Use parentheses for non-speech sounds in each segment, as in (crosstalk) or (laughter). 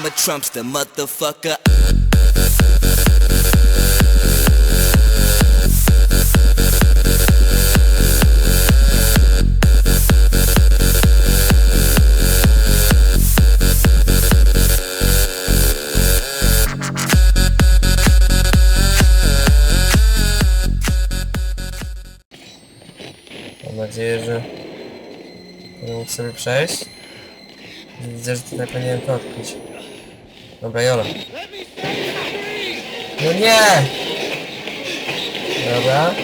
I'm a Trumpster, motherfucker. Mam nadzieję, że będę mógł sobie przejść. Widzę, że tutaj powinienem to odkryć. Dobra, Jola. No nie! Dobra.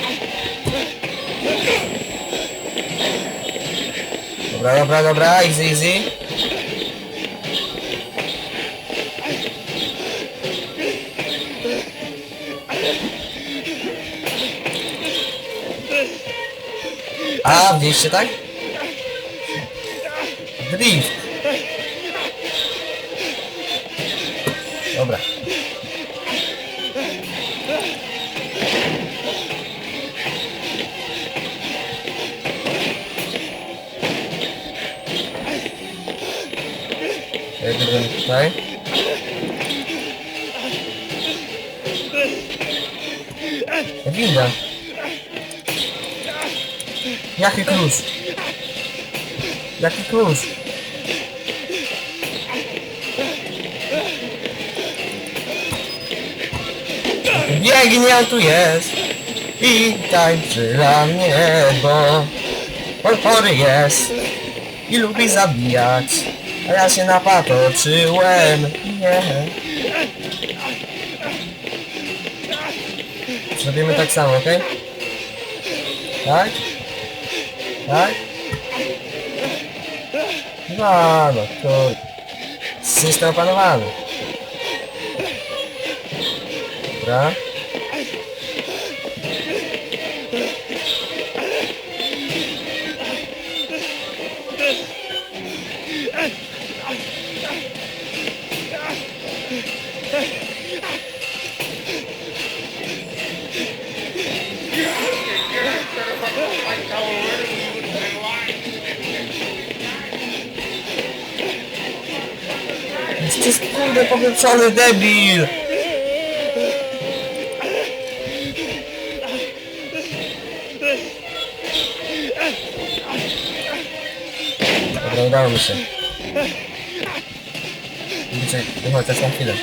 Dobra, dobra, dobra, easy, easy. A, widzieliście tak? Drift. Dobra. Będę tutaj. Winda. Jaki klucz? Jaki klucz? Biegnie, tu jest i tańczy dla mnie, bo jest i lubi zabijać, a ja się napatoczyłem, nie. Zrobimy tak samo, okej? Tak? Tak? No, no, to... System opanowany. Dobra. Jesteś kurde powiększony debil! Dobra, udało mi się. Widzicie, chociaż na chwilę.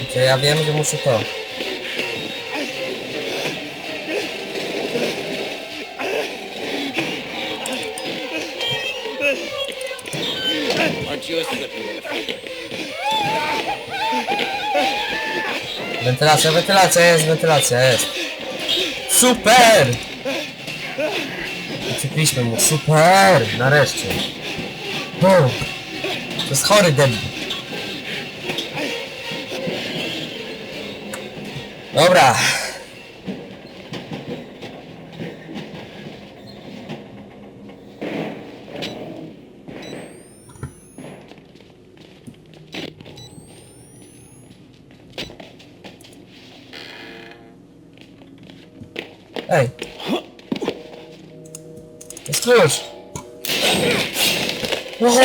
Widzicie, ja wiem, że muszę to. Wentylacja, wentylacja jest, wentylacja jest. Super! Uciekliśmy mu, super! Nareszcie. Bum. To jest chory debil. Dobra. Ej. Jest klucz. Oho.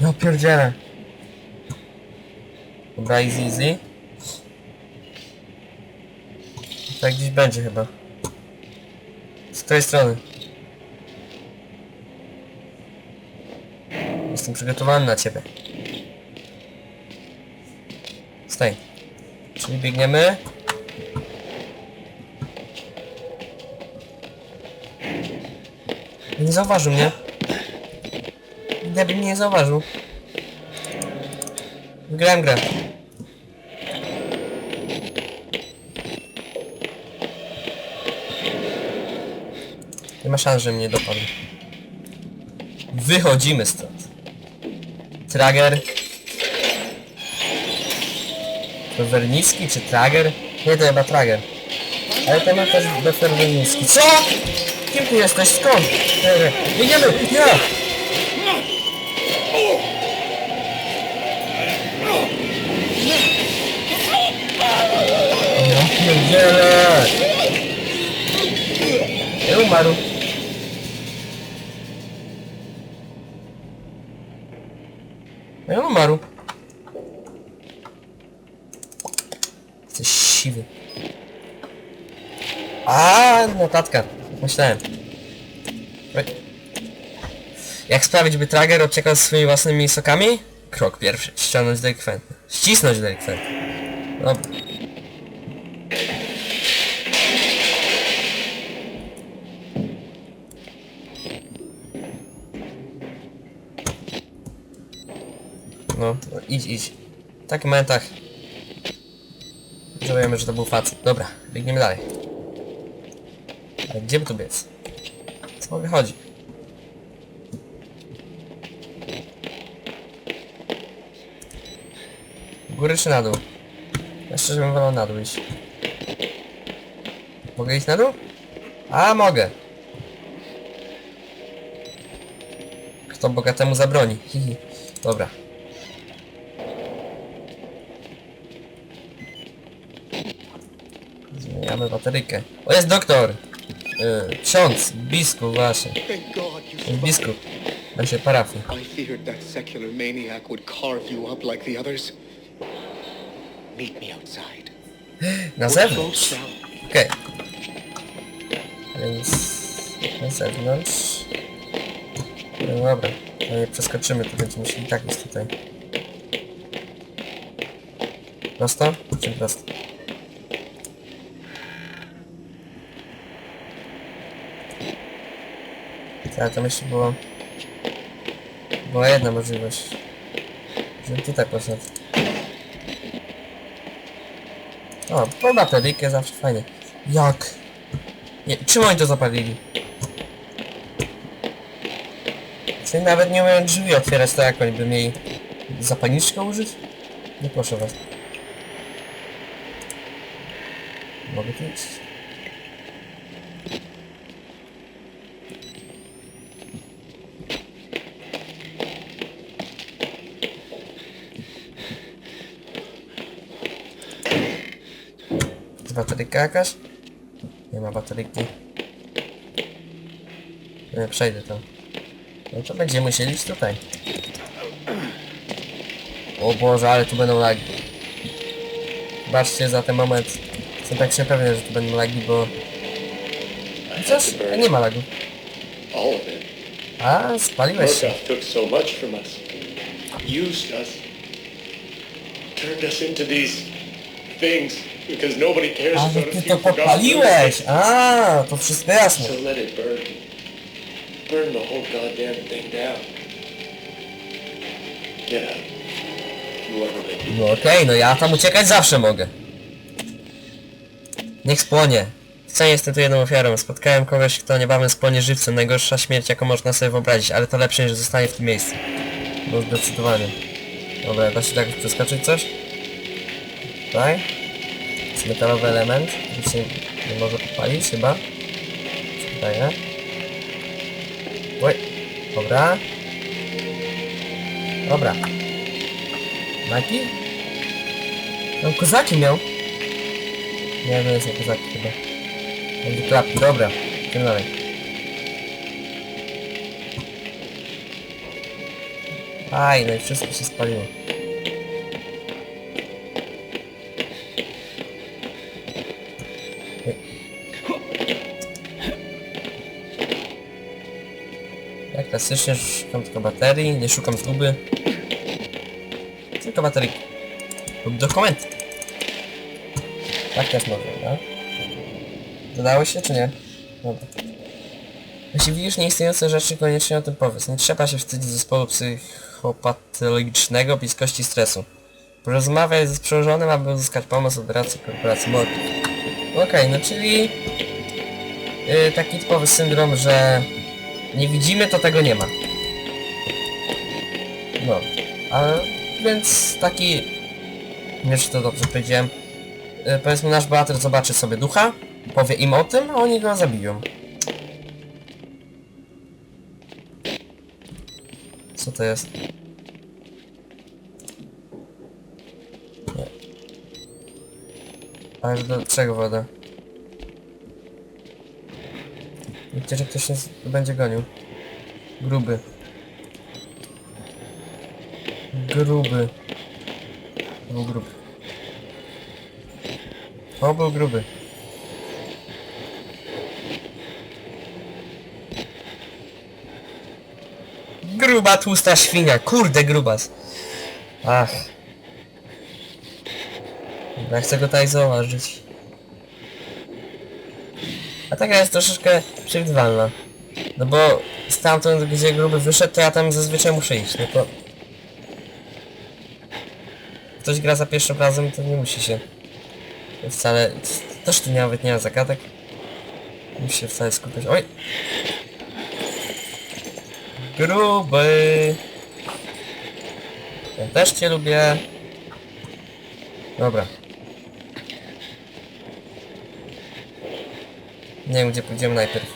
Ja pierdzielę. Dobra, easy, easy. Tak gdzieś będzie chyba. Z której strony? Jestem przygotowany na ciebie. Staj. Czyli biegniemy. Nie zauważył mnie. Debil mnie nie zauważył. Wygrałem grę. Nie ma szans, że mnie dopadł. Wychodzimy stąd. Trager. Wernicki czy Trager? Nie, to chyba Trager. Ale to ma też doktor Wernicki. Co? Kim ty jesteś? Skąd? Jedziemy! Ja! No pierdziele! Ja umarł. Ja umarł. A, notatka. Myślałem. Jak sprawić, by trager odciekał swoimi własnymi sokami? Krok pierwszy. Ściągnąć delikwentny. Ścisnąć delikwentny. Dobra. No, no idź, idź. W takich momentach Żałujemy, że to był facet. Dobra, biegniemy dalej. Ale gdzie by tu biec? Co mogę chodzi? Góry czy na dół? Ja szczerze bym wolał na dół iść. Mogę iść na dół? A, mogę. Kto bogatemu zabroni? (laughs) Hihi. Dobra. Zmieniamy bateryjkę. O, jest doktor! Yy, ksiądz, biskup właśnie. Jest biskup. Naszej parafii. I feared that secular maniac would carve you up like the others. Meet me outside. (gasps) Na zewnątrz? Okej. Więc... Na zewnątrz... No dobra. No nie przeskoczymy, to będziemy musieli tak iść tutaj. Prosto? Czy prosto? Tak, to myślę było... Była jedna możliwość. Żebym tutaj poszedł. O, po bateryjkę zawsze fajnie. Jak? Nie, czym oni to zapalili? Czyli nawet nie umieją drzwi otwierać, to jak oni by mieli zapalniczkę użyć? Nie proszę was. Mogę tu iść? Jest bateryjka jakaś? Nie ma bateryjki. Nie, przejdę to. No to będziemy musieli iść tutaj. O Boże, ale tu będą lagi. Baczcie za ten moment. Jestem tak się pewien, że tu będą lagi, bo... Chociaż nie ma lagu. A, spaliłeś się. Used us. Turned us into these things because nobody cares A, about ty a to podpaliłeś! A, to wszystko jasne. So let it burn. Burn the whole goddamn thing down. Get out. No okej, no ja tam uciekać zawsze mogę. Niech spłonie. Nie jestem tu jedną ofiarą. Spotkałem kogoś, kto niebawem spłonie żywcem. Najgorsza śmierć, jaką można sobie wyobrazić, ale to lepsze niż zostanie w tym miejscu. No zdecydowanie. Dobra, da się tak przeskoczyć coś? Tutaj. Jest metalowy element, który się nie może popalić chyba. Nie? Oj, dobra. Dobra. Maki? No kozaki miał. Nie, to jest nie kozaki chyba. Będzie klapki, dobra. Idziemy dalej. Aj, no i wszystko się spaliło. Klasycznie szukam tylko baterii, nie szukam zguby. Tylko baterii. Lub dokumenty. Tak też można, tak? Dodało się czy nie? Dobra. Jeśli widzisz nieistniejące rzeczy, koniecznie o tym powiedz. Nie trzeba się wstydzić zespołu psychopatologicznego bliskości stresu. Porozmawiaj z przełożonym, aby uzyskać pomoc od racji korporacji Morty. Okej, no czyli... Yy, taki typowy syndrom, że nie widzimy, to tego nie ma. No, a więc taki... Nie wiem, czy to dobrze powiedziałem. Yy, powiedzmy, nasz bohater zobaczy sobie ducha, powie im o tym, a oni go zabiją. Co to jest? Nie. Ale do czego woda? Wiecie, że ktoś nas będzie gonił. Gruby. Gruby. To Był gruby. O, był gruby. Gruba, tłusta świnia. Kurde, grubas. Ach. Ja chcę go tutaj zauważyć. A taka jest troszeczkę przewidywalna. No bo stamtąd, gdzie gruby wyszedł, to ja tam zazwyczaj muszę iść, no to... Ktoś gra za pierwszym razem, to nie musi się wcale... Też tu nawet nie ma zagadek. Musi się wcale skupiać. Oj! Gruby! Ja też cię lubię. Dobra. Nie wiem gdzie pójdziemy najpierw.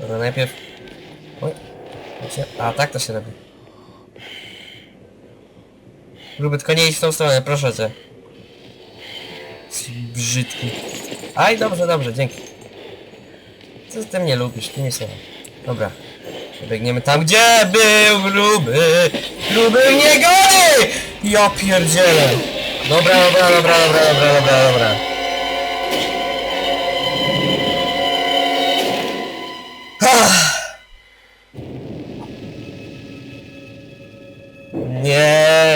Dobra, najpierw... Oj. Gdzie? A, tak to się robi. Gruby, tylko nie idź w tą stronę, proszę cię. Brzydki. Aj, dobrze, dobrze, dzięki. Co ty mnie lubisz, ty nie słuchaj. Dobra. Biegniemy tam, gdzie był gruby! Gruby mnie goni! Ja pierdzielę! Dobra, dobra, dobra, dobra, dobra, dobra, dobra.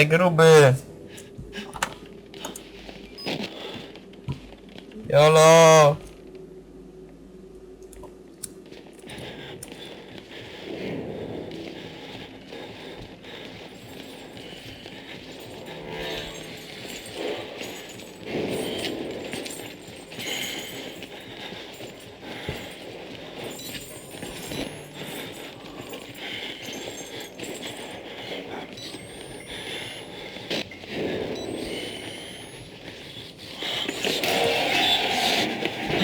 Nie, gruby! Jolo!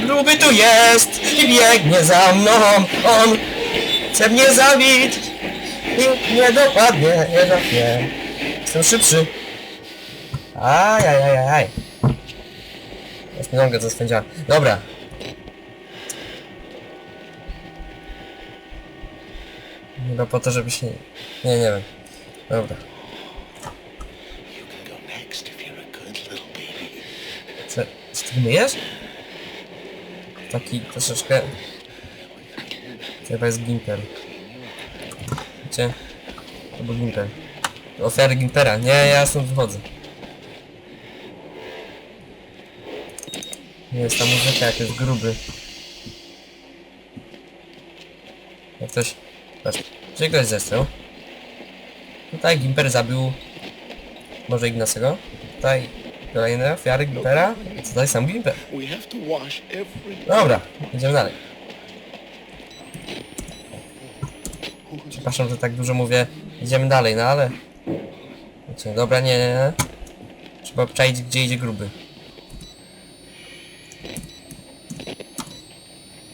Gruby tu jest i biegnie za mną. On chce mnie zabić i nie dopadnie, nie. Jestem szybszy. Aj, aj, aj, aj, aj. Aż mi nogę zaswędziła. Dobra. Chyba po to, żeby się... Nie, nie wiem. Dobra. Co, czy ty myjesz? Taki troszeczkę... To chyba jest Gimper. Wiecie? Albo Gimper. Ofiary Gimpera. Nie, ja stąd wychodzę. Nie jest ta muzyka, jak jest gruby. Jak ktoś... Patrz, czy ktoś? Tutaj Gimper zabił... Może Ignacego? Tutaj kolejne ofiary Gimpera? Co tutaj sam Gimper? Dobra, idziemy dalej. Przepraszam, że tak dużo mówię. Idziemy dalej, no ale... Wiecie, dobra, nie, nie, nie. Trzeba obczaić, gdzie idzie gruby.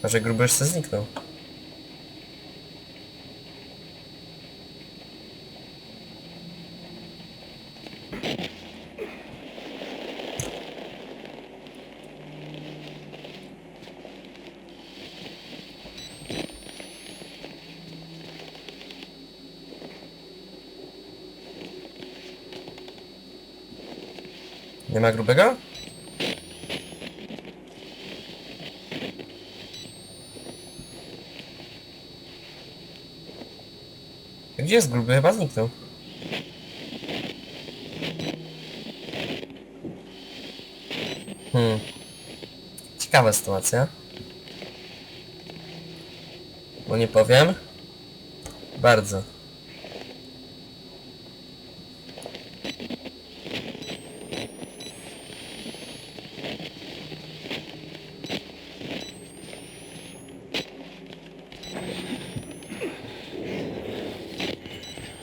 Może gruby już se zniknął. Nie ma grubego? Gdzie jest gruby? Chyba zniknął. Hmm. Ciekawa sytuacja. Bo nie powiem. Bardzo.